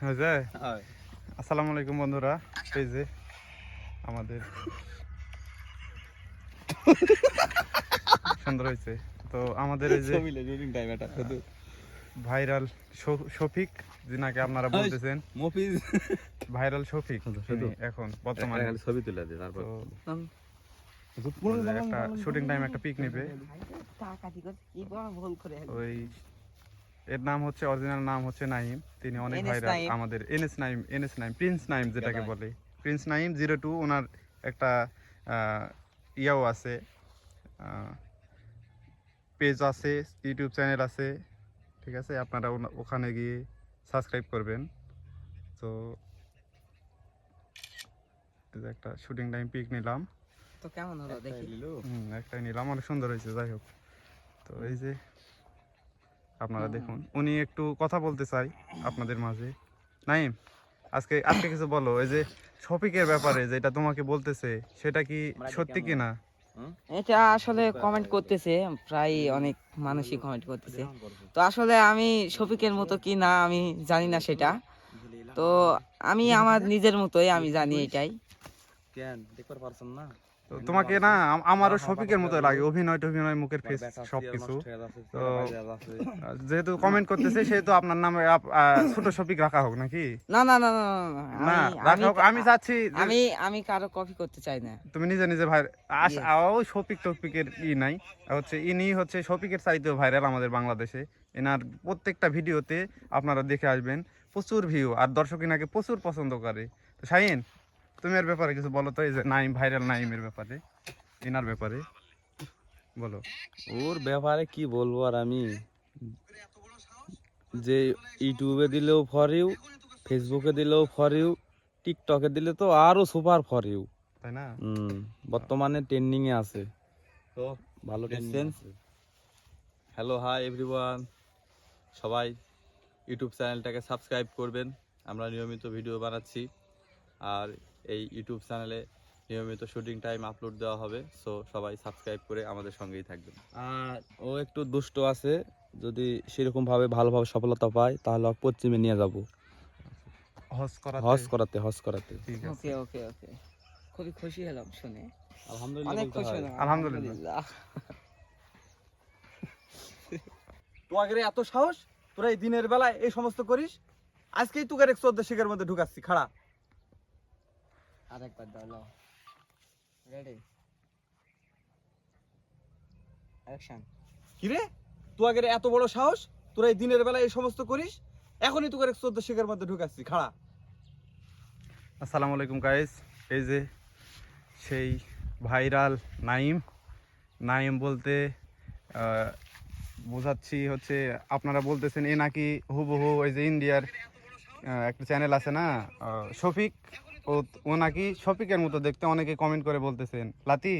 হয়ে আসসালামু আলাইকুম বন্ধুরা। এই যে আমাদের সুন্দর হয়েছে। তো আমাদের এই যে ভাইরাল শফিক যিনাকে আপনারা বলতেছেন। মফিজ। ভাইরাল শফিক। এখন বর্তমানে ছবি তুলে দে তারপর। একটা শুটিং টাইম একটা পিক নেবে। ওই এর নাম হচ্ছে অরিজিনাল নাম হচ্ছে নাইম তিনি অনেক ভাইরাল আমাদের NS Naim NS Naim Prince Naim যেটাকে বলে। প্রিন্স নাইম জিরো টু ওনার একটা ইয়াও আছে পেজ আছে ইউটিউব চ্যানেল আছে ঠিক আছে? আপনারা ওখানে গিয়ে সাবস্ক্রাইব করবেন। তো এই যে একটা শুটিং টাইম পিক নিলাম। তো কেমন হলো দেখি। হুম, একটাই নিলাম অনেক সুন্দর হয়েছে যাই হোক। তো এই যে আপনারা দেখুন। উনি একটু কথা বলতে চাই আপনাদের মাঝে। নাইম আজকে আজকে কিছু বলো এই যে শপিকের ব্যাপারে যেটা তোমাকে বলতেছে সেটা কি সত্যি কি না এটা আসলে কমেন্ট করতেছে প্রায় অনেক মানুষই কমেন্ট করতেছে। তো আসলে আমি শফিকের মতো কি না আমি জানি না সেটা। তো আমি আমার নিজের মতোই আমি জানি এটাই। কেন? দেখতে পারছেন না? তো তোমাকে না আমারও শপিকের মতো লাগে অভিনয় টভিনয় মুখের ফেস সবকিছু। তো যেহেতু কমেন্ট করতেছে সেহেতু আপনার নামে ছোট শপিক রাখা হোক নাকি? না না না না না, রাখা হোক আমি চাচ্ছি আমি আমি কারও কপি করতে চাই না। তুমি নিজে নিজে ভাই আস. ওই শফিক টপিকের ই নাই হচ্ছে ইনি হচ্ছে শফিকের চাইতেও ভাইরাল আমাদের বাংলাদেশে। এনার প্রত্যেকটা ভিডিওতে আপনারা দেখে আসবেন প্রচুর ভিউ আর দর্শক ইনাকে প্রচুর পছন্দ করে। তো শাহিন তুমি এর ব্যাপারে কিছু বলো তো এই যে নাইম ভাইরাল নাইমের ব্যাপারে এনার ব্যাপারে। বলো। ওর ব্যাপারে কি বলব আর আমি? যে ইউটিউবে দিলেও ফর ইউ ফেসবুকে দিলেও ফর ইউ টিকটকে দিলে তো আরও সুপার ফর ইউ তাই না? হুম বর্তমানে ট্রেন্ডিং এ আছে। তো ভালো সেন্স হ্যালো হাই এভরিওয়ান সবাই ইউটিউব চ্যানেলটাকে সাবস্ক্রাইব করবেন। আমরা নিয়মিত ভিডিও বানাচ্ছি। আর এই ইউটিউব চ্যানেলে নিয়মিত শুটিং টাইম আপলোড দেওয়া হবে। সো সবাই সাবস্ক্রাইব করে আমাদের সঙ্গেই থাকবেন। আর ও একটু দুষ্ট আছে। যদি সেরকম ভাবে ভালোভাবে সফলতা পায় তাহলে পশ্চিমে নিয়ে যাব। হজ করা হজ করাতে হজ করাতে। ওকে ওকে ওকে। খুবই খুশি হলাম শুনে। আলহামদুলিল্লাহ অনেক বলতে খুশি। হলাম আলহামদুলিল্লাহ। তোয়াগের এত সাহস? তোরা এই দিনের বেলায় এই সমস্ত করিস? আজকেই তোকে এক চোদ্দ শিখের মধ্যে ঢুকাচ্ছি খাড়া। আরেকবার দাও লাও রেডি অ্যাকশন কিরে? তোয়াগের এত বড় সাহস? তোরা এই দিনের বেলায় এই সমস্ত করিস? এখনই তোকে এক চোদ্দ শিখের মধ্যে ঢুকাচ্ছি খাড়া। আসসালামু আলাইকুম গাইস এই যে সেই ভাইরাল নাইম। নাইম বলতে আহ, বোঝাচ্ছি হচ্ছে আপনারা বলতেছেন এ নাকি হুবহু ওই যে ইন্ডিয়ার একটা চ্যানেল আছে না আহ, শফিক? ও ও নাকি শফিকের মতো দেখতে অনেকে কমেন্ট করে বলতেছেন। লাতি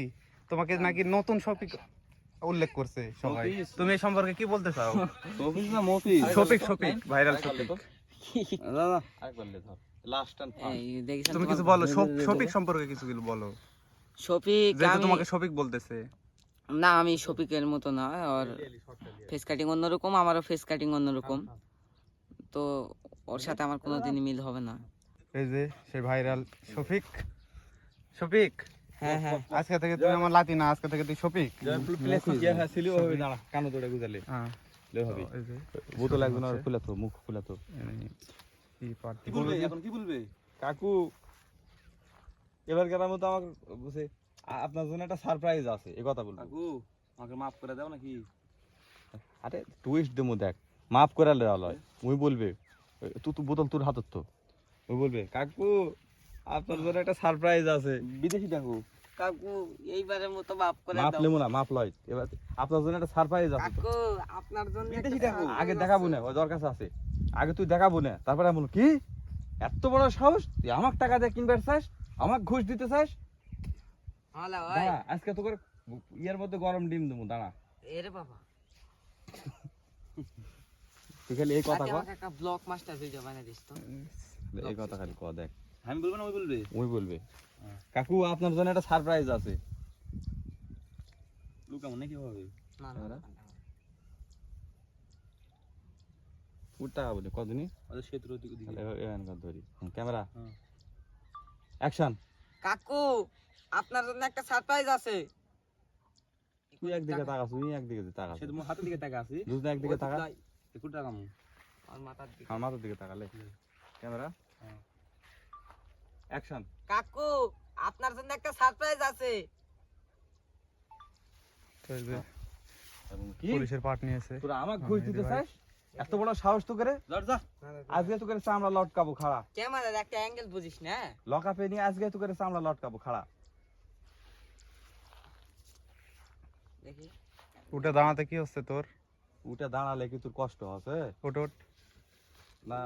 তোমাকে নাকি নতুন শফিক উল্লেখ করছে সবাই। তুমি এই সম্পর্কে কি বলতে চাও? মফিজ না মফিজ? শফিক শফিক ভাইরাল শফিক। না না আরেকবার লে ধর লাস্ট এন্ড তুমি কিছু বলো শফিক সম্পর্কে কিছু কিছু বলো। শফিক যেহেতু আমি তোমাকে শফিক বলতেছে। না আমি শফিকের মতো না আর ফেস কাটিং অন্যরকম আমারও ফেস কাটিং অন্যরকম। তো ওর সাথে আমার কোনোদিনই মিল হবে না। এই যে সেই ভাইরাল শফিক। শফিক হ্যাঁ হ্যাঁ। আজকে থেকে তুমি আমার লাতি না আজকে থেকে তুই শফিক। ছিল হবে দাঁড়া কানো ধরে গুজালে। হ্যাঁ। লে হবে। বোতল একজন আর খুলে তো মুখ খুলে তো কি বলবে? এখন কি বলবে? কাকু এবার গেলাম তো আমাকে বসে আপনার জন্য একটা সারপ্রাইজ আছে এই কথা বলব। কাকু আমাকে মাফ করে দাও নাকি? আরে টুইস্ট দেমো দেখ মাফ করে দেওয়া লয় ওই বলবে তুই তো বোতল তোর হাতত তো। ওই বলবে কাকু আপনার জন্য একটা সারপ্রাইজ আছে। বিদেশি কাকু কাকু এইবারের মতো মাফ করে দাও। লেবো না মাপ লয়। এবার আপনার জন্য একটা সারপ্রাইজ আছে। কাকু আপনার জন্য বিদেশি কাকু আগে দেখাবো না ওই দর কাছে আছে। আগে তুই দেখাবো না তারপরে আমি বলব, কি? এত বড় সাহস? তুই আমার টাকা দিয়ে কিনবার চাস? আমাকে ঘুষ দিতে চাস? ওই। দাঁড়া আজকে তোকে ইয়ের মধ্যে গরম ডিম দেবো দাঁড়া। এরে বাবা। তুই খালি এই কথা ব্লক মাস্টার ভিডিও বানিয়ে দিস তো। এই কথা খালি ক? দেখ। আমি বলব না ওই বলবে? ওই বলবে। কাকু আপনার জন্য একটা সারপ্রাইজ আছে। লুকামো নাকি হবে না না, না, না। টাকা কদিনই ওদের সেতুর দিকে। এখানকার ধরি ক্যামেরা। হ্যাঁ। অ্যাকশন কাকু আপনার জন্য একটা সারপ্রাইজ আছে। তুই একদিকে তাকাস তুই একদিকে তাকাস। সে তোমার হাতের দিকে টাকা আছে দুজন একদিকে তাকা কোটি টাকা মু আমার মাথার দিকে। আমার মাথার দিকে তাকালে। ক্যামেরা। অ্যাকশন কাকু আপনার জন্য একটা সারপ্রাইজ আছে। পুলিশের পাট নিয়েছে। তোরা আমাকে হ্যাঁ, ঘুষ দিতে চাস? এত বড় সাহস তো করে? আজকে তো করে চামড়া লটকাবো খাড়া। ক্যামেরার একটা অ্যাঙ্গেল বুঝিস না? লকাপে নিয়ে আজকে তো করে চামড়া লটকাবো খাড়া। দেখি। উঠে দাঁড়াতে কি হচ্ছে তোর? উঠে দাঁড়ালে কি তোর কষ্ট আছে ওট না।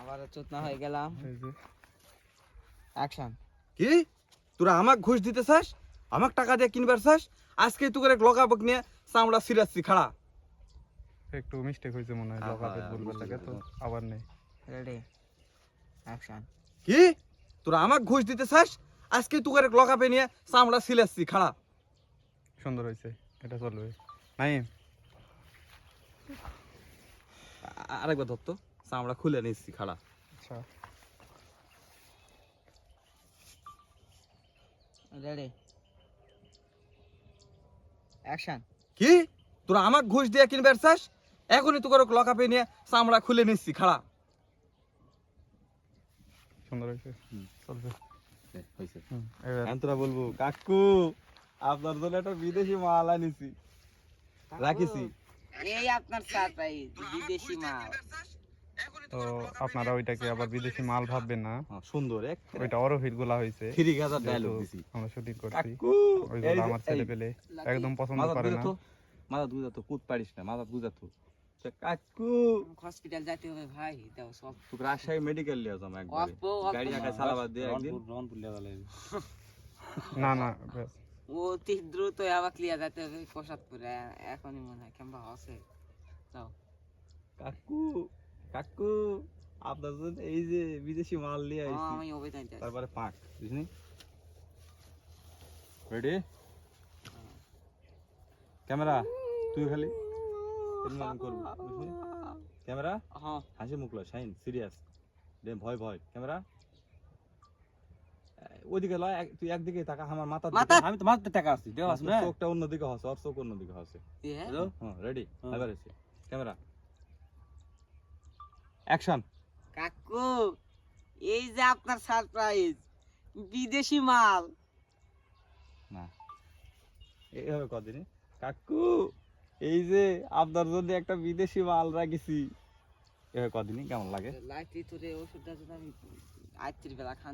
আবার চোতনা হয়ে গেলাম। অ্যাকশন কি? তোরা আমাকে ঘুষ দিতে চাস? আমাকে টাকা দিয়ে কিনবার চাস? আজকে তুই করে লকাবক নিয়ে চামড়া সিরাচ্ছি খাড়া। একটু মিস্টেক হয়েছে মনে হয় আহা, লকাপে বলবে বুঝতে তো আবার নেই। রেডি অ্যাকশন কি? তোরা আমাকে ঘুষ দিতে চাস? আজকে তুই করে লকাপে নিয়ে চামড়া সিলাচ্ছি খাড়া। সুন্দর হয়েছে এটা চলবে। আরেকবার ধরতো। চামড়া খুলে নিচ্ছি খাড়া। আচ্ছা। রেডি। অ্যাকশন। কি? তোরা আমাকে ঘুষ দিয়ে কিনবার চাস এখনই তুই করে লকাপে নিয়ে চামড়া খুলে নিচ্ছি খাড়া। সুন্দর হয়েছে। চলবে। হয়েছে। এখন তোরা বলব কাকু আপনার জন্য একটা বিদেশি মাল আনিছি। রাখিছি। এই আপনার সারপ্রাইজ বিদেশি মাল। তো আপনারা ওইটাকে আবার বিদেশি মাল ভাববেন না। হ্যাঁ, সুন্দর এক ওইটা অরহিতগুলা হয়েছে থ্রি যেহেতু ডায়লগ দিছি। আমরা শুটিং করছি। কাকু ওইগুলো যে- আমার ছেলে পেলে একদম পছন্দ করে না। মাথা বুঝাতো কুদ পারিস না মাথা বুঝাতো। তো কাকু হসপিটাল যেতে হবে ভাই দাও সব। তুই রাজশাহী মেডিকেল নিয়ে যাম একবারে। গাড়ি আগে চালাবার দিয়ে একদিন। না না। অতি দ্রুত আবার ক্লিয়ার যেতে হবে প্রসাদপুরে। এখনই মনে হয় কেমবা হসে যাও। কাকু কাকু আপনার জন্য এই যে বিদেশি মাল নিয়ে আইছি। আমি তারপরে পাক বুঝলি? রেডি ক্যামেরা তুই খালি এরকম করবি বুঝলি? ক্যামেরা? হ্যাঁ। হাসি মুখ লয় শাইন সিরিয়াস দে ভয় ভয়। ক্যামেরা? ওইদিকে লয় তুই একদিকে আমার মাথা মাথা- আমি তো মাত্র টাকা আছে দেওয়া আছে না? চোখটা অন্যদিকে হসে চোখ অন্যদিকে হসে। হ্যালো হ্যাঁ রেডি। এবার এসে ক্যামেরা। অ্যাকশন কাকু এই যে আপনার সারপ্রাইজ বিদেশি মাল। না। এইভাবে কদিনে কাকু এই যে আপনার জন্য একটা বিদেশি মাল রাখিছি। এভাবে কদিনই? কেমন লাগে? লাইট তোরে ওষুধটা আমি বেলা খান